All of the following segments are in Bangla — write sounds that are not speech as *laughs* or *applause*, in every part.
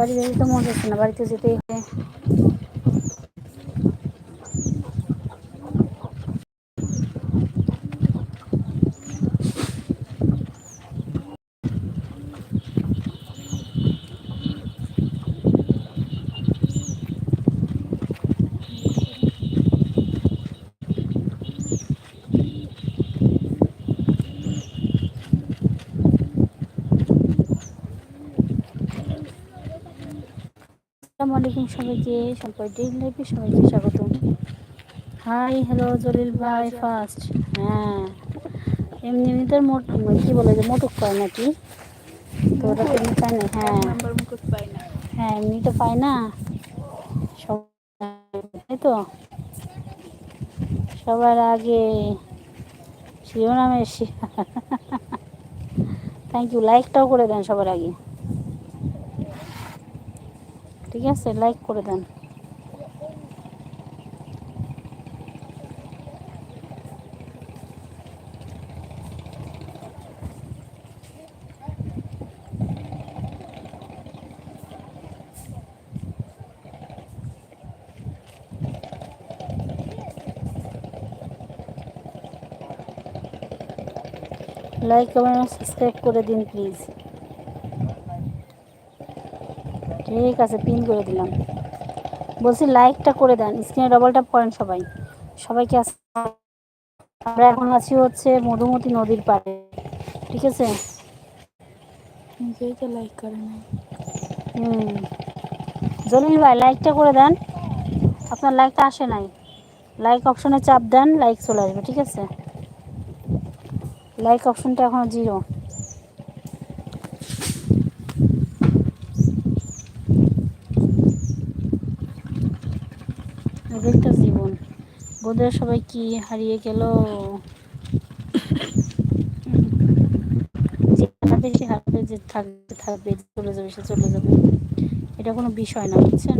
বাড়ি যেতে তো মন হচ্ছে না বাড়িতে যেতেই হবে আসসালামু আলাইকুম সবাইকে সম্পর্ক ডেইলি লাইফে সবাইকে স্বাগত হাই হ্যালো জলিল ভাই ফার্স্ট। হ্যাঁ এমনি এমনিদের মোট কি বলে যে মোটক পায় নাকি? তো ওটা তো এমনি পায় না হ্যাঁ। হ্যাঁ এমনি তো পায় না। তাই তো। সবার আগে শিরোনামে থ্যাংক ইউ লাইকটাও করে দেন সবার আগে। ঠিক আছে? লাইক করে দেন। লাইক কমেন্ট সাবস্ক্রাইব করে দিন প্লিজ ঠিক আছে পিন করে দিলাম। বলছি লাইকটা করে দেন স্ক্রিনে ডবল ট্যাপ করেন সবাই। সবাইকে আস- আমরা এখন আছি হচ্ছে মধুমতি নদীর পাড়ে ঠিক আছে? নিজেই তো লাইক করে না হুম। জলিল ভাই লাইকটা করে দেন। আপনার লাইকটা আসে নাই। লাইক অপশনে চাপ দেন লাইক চলে আসবে ঠিক আছে? লাইক অপশনটা এখন জিরো বোধহয় সবাই কি হারিয়ে গেল? হারাবে সে হারাবে যে থাকবে থাকবে চলে যাবে সে চলে যাবে। এটা কোনো বিষয় না বুঝছেন?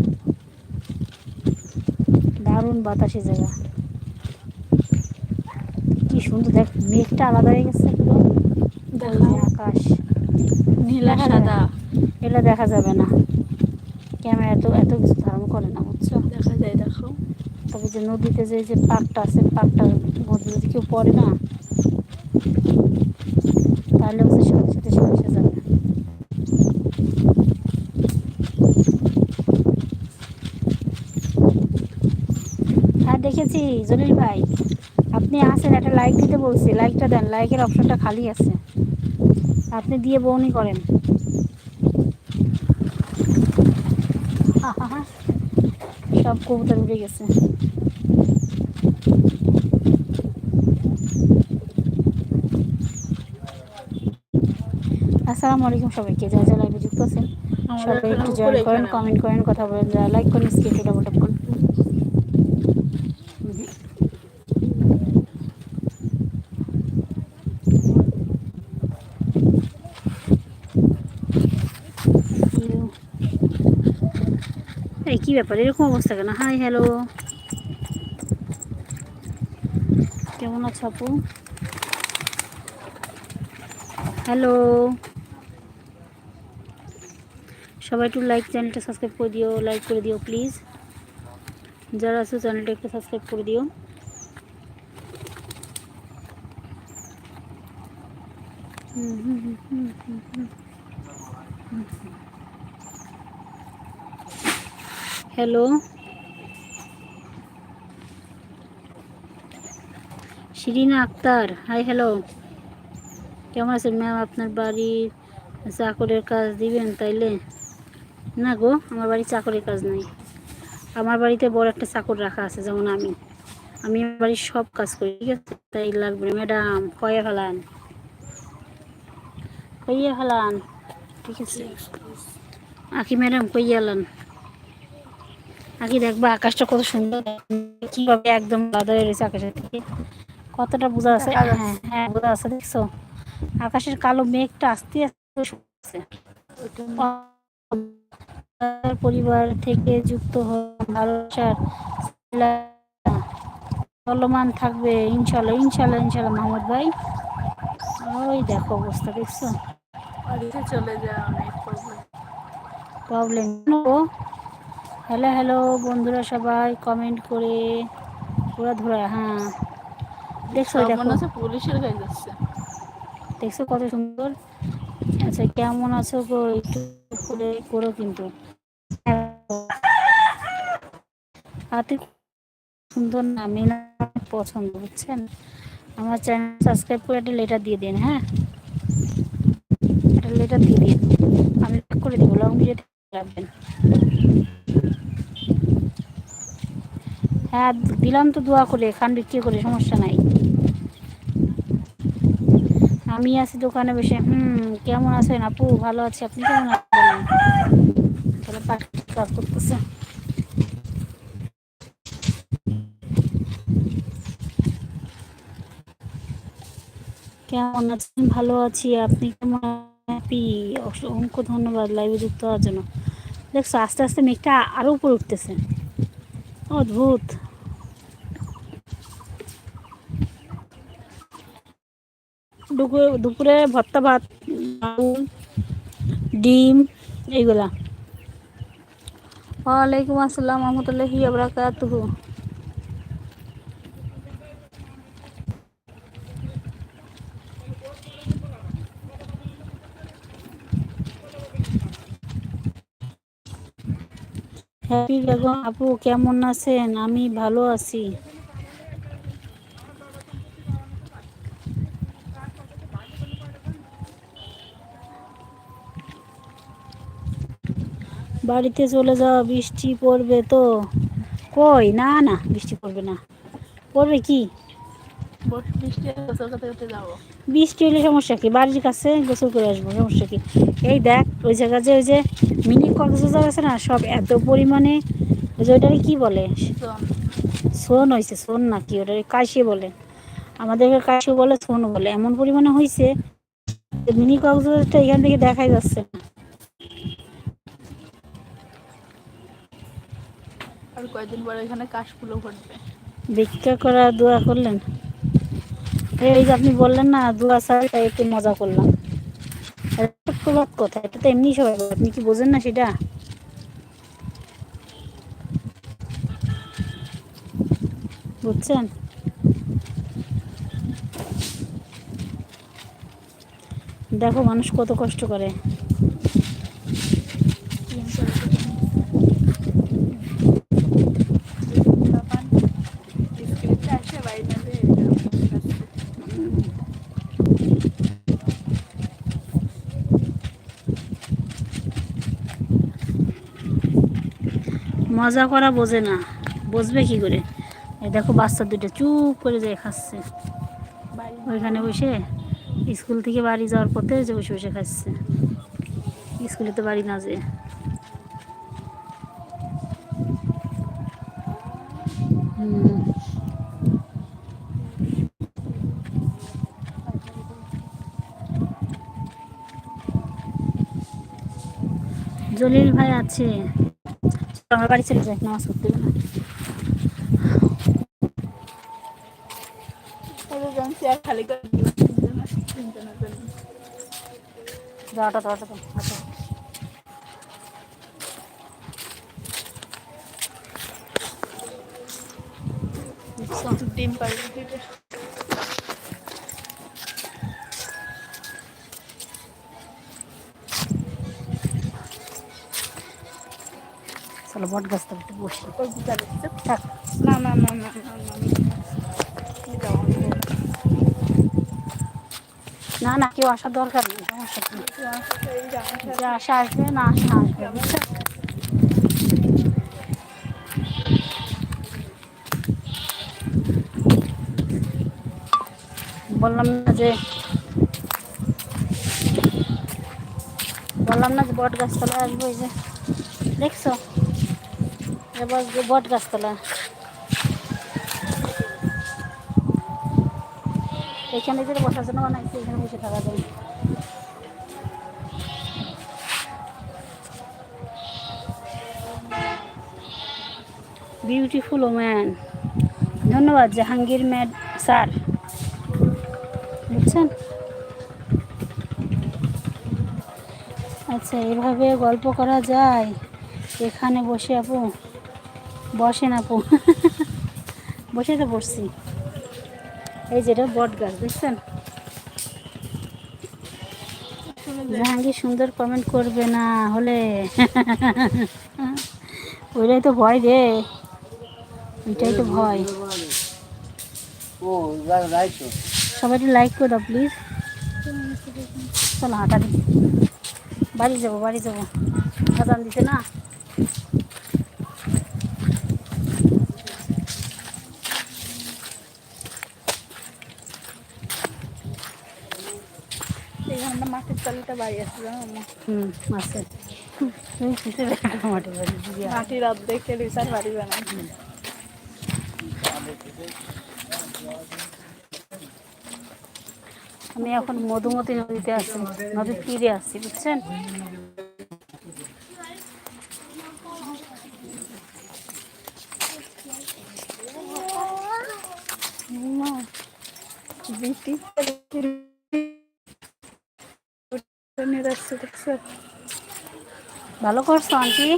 দারুণ বাতাসে জায়গা। কি সুন্দর দেখ মেঘটা আলাদা হয়ে গেছে আকাশ। নীলা সাদা। এগুলো দেখা যাবে না। ক্যামেরা এত এত কিছু ধারণ করে না বুঝছ? দেখা যায় দেখো তবে যে নদীতে যে যে পাকটা আছে পাকটার মধ্যে যদি কেউ পড়ে না, তাহলে হচ্ছে সাথে সাথে সে যাবে হ্যাঁ দেখেছি, জলিল ভাই। আপনি আসেন, একটা লাইক দিতে বলছি। লাইকটা দেন লাইকের অপশনটা খালি আছে। আপনি দিয়ে বউনি করেন। *laughs* সব কবুতর উড়ে গেছে আসসালামু আলাইকুম সবাইকে যা যা লাইভে যুক্ত আছেন সবাই একটু জয়েন করেন কমেন্ট করেন কথা বলেন যারা লাইক করেন স্ক্রিনটা ডাবল ট্যাপ করেন এই কি ব্যাপার? এরকম অবস্থা কেন? হাই হ্যালো কেমন আছো আপু? হ্যালো সবাই একটু লাইক চ্যানেলটা সাবস্ক্রাইব করে দিও লাইক করে দিও প্লিজ যারা আছো চ্যানেলটা একটু সাবস্ক্রাইব করে দিও। হুম হুম হুম হুম হুম হুম। Hello. Shirina Akter hi hello কেমন আছেন ম্যাম আপনার বাড়ির চাকরের কাজ দিবেন তাইলে? না গো, আমার বাড়ি চাকরের কাজ নাই। আমার বাড়িতে বড় একটা চাকর রাখা আছে, যেমন আমি। আমি বাড়ির সব কাজ করি, ঠিক আছে? তাই লাগবে ম্যাডাম কয়ে ফেলান। কইয়া ফেলান, ঠিক আছে? আকি ম্যাডাম কইয়ে এলান আগে দেখবা আকাশটা কত সুন্দর কীভাবে একদম আলাদা হয়ে রয়েছে আকাশের থেকে কতটা বোঝা আছে হ্যাঁ হ্যাঁ বোঝা আছে দেখছ? আকাশের কালো মেঘটা আস্তে আস্তে পরিবার থেকে যুক্ত ভালোবাসার চলমান থাকবে ইনশাল্লাহ ইনশাল্লাহ ইনশাল্লাহ মোহাম্মদ ভাই। ওই দেখো অবস্থা দেখছ? চলে যা আমি করব প্রবলেম হ্যালো হ্যালো বন্ধুরা সবাই কমেন্ট করে পুরো ধরা হ্যাঁ। দেখছ দেখো। পুলিশের কাছে যাচ্ছে। দেখছ কত সুন্দর? আচ্ছা কেমন আছো গো? একটু করে করো কিন্তু। হাতে সুন্দর না মেনা পছন্দ বুঝছেন? আমার চ্যানেল সাবস্ক্রাইব করে একটা লেটার দিয়ে দিন হ্যাঁ? একটা লেটার দিয়ে দিন। আমি করে দেবো লং ভিডিওতে রাখবেন হ্যাঁ দিলাম তো দোয়া করে, খান বিক্রি করে, সমস্যা নাই। আমি আছি দোকানে বসে, হুম, কেমন আছেন আপু? ভালো আছি, আপনি কেমন আছেন? কেমন আছেন? ভালো আছি, আপনি কেমন হ্যাপি অসংখ্য ধন্যবাদ, লাইভে যুক্ত হওয়ার জন্য। দেখছ, আস্তে আস্তে মেঘটা আরও উপরে উঠতেছে। অদ্ভুত। দুপুরে ভর্তা ভাত ডিম এইগুলা। ওয়ালাইকুম আসসালাম রহমতুল্লাহি আবরাকাতুহু হ্যাপি বেগম আপু কেমন আছেন? আমি ভালো আছি। বাড়িতে চলে যাও বৃষ্টি পড়বে তো। কই? না না বৃষ্টি পড়বে না। পড়বে কি? বৃষ্টি হলে সমস্যা কি? বাড়ির কাছে গোসল করে আসব সমস্যা কি? এই দেখ ওই জায়গা যে ওই যে মিনি কক্সবাজার আছে না সব এত পরিমাণে যে কি বলে? সোন হয়েছে সোন না কি ওটা কাশি বলে। আমাদের কাশি বলে সোন বলে। এমন পরিমাণে হয়েছে মিনি কক্সবাজারটা এখান থেকে দেখাই যাচ্ছে না। আর কয়েকদিন পরে এখানে কাশফুলও ফুটবে ভিক্ষা করা দোয়া করলেন? এই যে আপনি বললেন না দোয়া তাই একটু মজা করলাম। আর কথা এটা তো এমনি সবাই আপনি কি বোঝেন না সেটা? বুঝছেন? দেখো মানুষ কত কষ্ট করে। মজা করা বোঝে না। বুঝবে কি করে? এই দেখো বাচ্চা দুটো চুপ করে যায় খাচ্ছে। ওইখানে বসে স্কুল থেকে বাড়ি যাওয়ার পথে যে বসে বসে খাচ্ছে। স্কুলে তো বাড়ি না যে। জলিল ভাই আছে। আমার বাড়ি চলে যাই নামাজ পড়তে না। চেয়ার খালি করে দিল তিনজনের তিনজনের জন্য যাওয়াটা যাওয়াটা তো আচ্ছা দেখছ? ডিম পাইবে দিতে চলো বট গাছটা একটু বসি থাক না না না না না না কেউ আসার দরকার নেই সমস্যা কি যে আসা আসবে না আসা আসবে বললাম না যে বললাম না যে বট গাছতলায় আসব এই যে দেখছ এবার যে বট গাছতলা। এখানে যেটা বসার জন্য বানাইছি এখানে বসে থাকা যায়? বিউটিফুল ওম্যান ধন্যবাদ, জাহাঙ্গীর ম্যাড, স্যার। বুঝছেন? আচ্ছা এভাবে গল্প করা যায়? এখানে বসে আপু বসেন আপু *laughs* বসে তো বসছি এই যেটা বট গাছ দেখছেন? জাহাঙ্গীর সুন্দর কমেন্ট করবে না হলে। *laughs* ওইটাই তো ভয় রে। ওইটাই তো ভয়। ও সবাই লাইক করে দাও প্লিজ চলো হাঁটা দি বাড়ি যাব বাড়ি যাব। আজান দিতে না? চালিটা বাড়ি আছে হুম আছে। তুমি বাড়ি? মাটির অর্ধেক রিসার বাড়ি বানাই আমি এখন মধুমতি নদীতে আছি নদীর তীরে আসছি বুঝছেন? নিয়ে যাচ্ছে দেখছ? ভালো করছ আন্টি।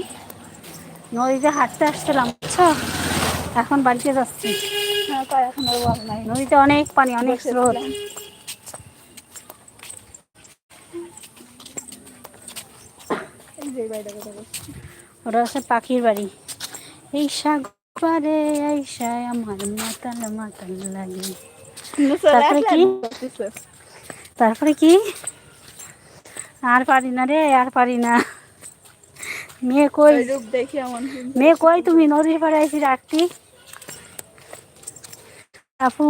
নদীতে হাঁটতে আসছিলাম বুঝছ? এখন বাড়িতে যাচ্ছি। হ্যাঁ এখন নাই। নদীতে অনেক পানি অনেক স্রোত। ওটা হচ্ছে পাখির বাড়ি। এই সাগরে আইসায় আমার মাতাল মাতাল লাগে। তারপরে কি? তারপরে কি? আর পারি না রে আর পারি না। মেয়ে কই? রূপ দেখি এমন মেয়ে কই তুমি? নদীর পাড়ে আইসি রাখতি আপু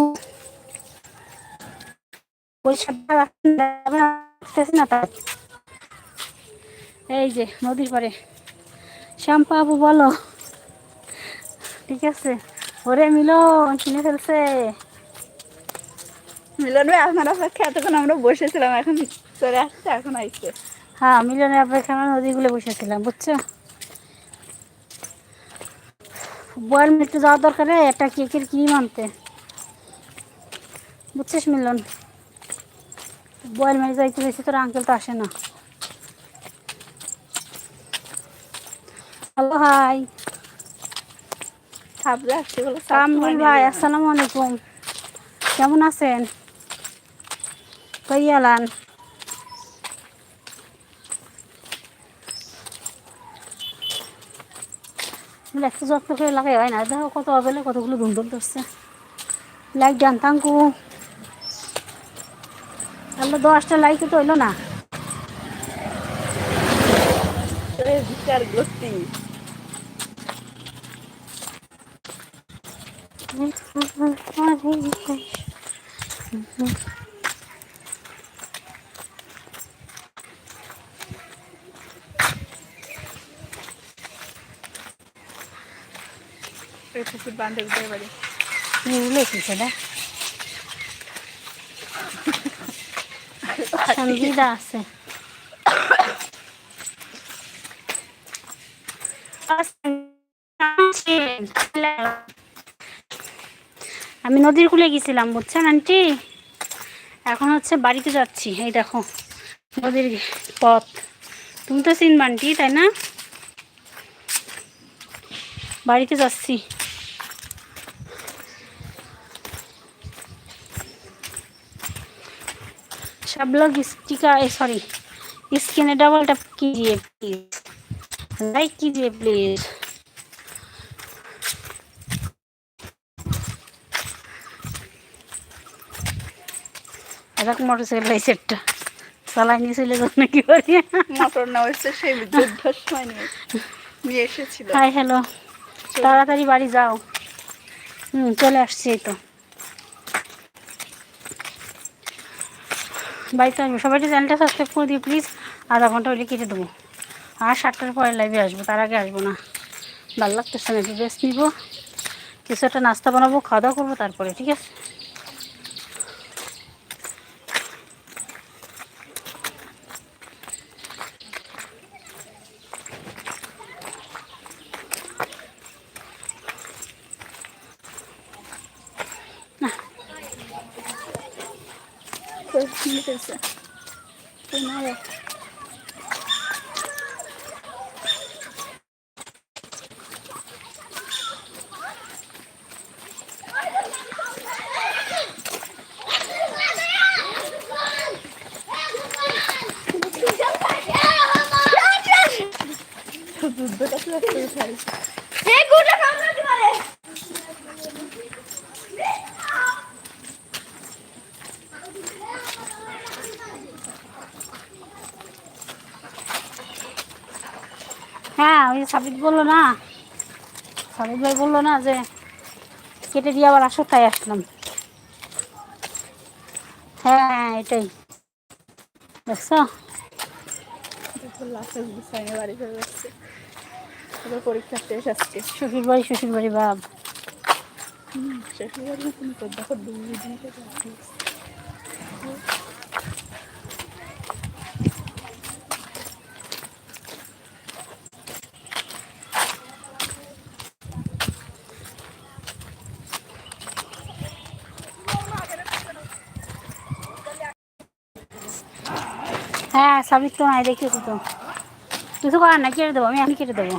রাখতেছি না এই যে নদীর পাড়ে। শ্যাম্পা আপু বলো। ঠিক আছে। ওরে মিলো কিনে ফেলছে। মিলন ভাই আপনার অপেক্ষা এতক্ষণ আমরা বসেছিলাম এখন চলে আসছে এখন আইছে। হ্যাঁ মিলনের অপেক্ষা নদীগুলো বসেছিলাম বুঝছ? বয়াল একটু যাওয়ার দরকার একটা কেকের ক্রিম আনতে। বুঝছিস মিলন? বয়াল যাইতে গেছি তোর আঙ্কেল তো আসে না। হ্যালো হাই কামরুল ভাই আসসালামু আলাইকুম। কেমন আছেন? কই আলান একটু যত্ন করে লাগাই হয় না। দেখো কত অবেলে কতগুলো ধুন্দল ধরছে। লাইক জানতাম কু তাহলে দশটা লাইকে তো হইল না। বিচার গোষ্ঠী। এই পুকুর বাড়ি নিউলে কি সেটা সঙ্গীতা আছে আমি নদীর কূলে গেছিলাম বুঝছেন আন্টি? এখন হচ্ছে বাড়িতে যাচ্ছি এই দেখো নদীর পথ। তুমি তো চিনবা আন্টি তাই না? বাড়িতে যাচ্ছি। সব লোক স্টিকার সরি স্ক্রিনে ডাবল ট্যাপ কি দিয়ে প্লিজ লাইক কি দিয়ে প্লিজ এরকম মোটরসাইকেল লাইসেটটা চালাই নিয়ে চলে নাকি করে মোটর না হচ্ছে সেই যুদ্ধর সময় নিয়ে এসেছিল। হাই হ্যালো তাড়াতাড়ি বাড়ি যাও। হুম চলে আসছি তো। বাড়িতে আসব। সবাই চ্যানেলটা সাবস্ক্রাইব করে দিই প্লিজ আধা ঘণ্টা হলে কেটে দেবো। আর সাতটার পরে লাইভে আসব, তার আগে আসব না। ভালো লাগতেছে না একটু রেস্ট নিবো। কিছু একটা নাস্তা বানাবো খাওয়া দাওয়া করব তারপরে, ঠিক আছে? নিতেছে কিনারে But that's the ওই সাবিত বলল না, সাবিত ভাই বলল না যে কেটে দিয়ে আবার আসো তাই আসলাম। হ্যাঁ এটাই। দেখছ? পরীক্ষা শেষ আজকে শ্বশুর বাড়ি শ্বশুর বাড়ি বাপ শ্বশুর বাড়ি তুমি তো দেখো দুই দিন থেকে আসি। হ্যাঁ সাবিত তো নাই দেখেছি তো। কিছু করার না কেটে দেবো আমি আমি কেটে দেবো।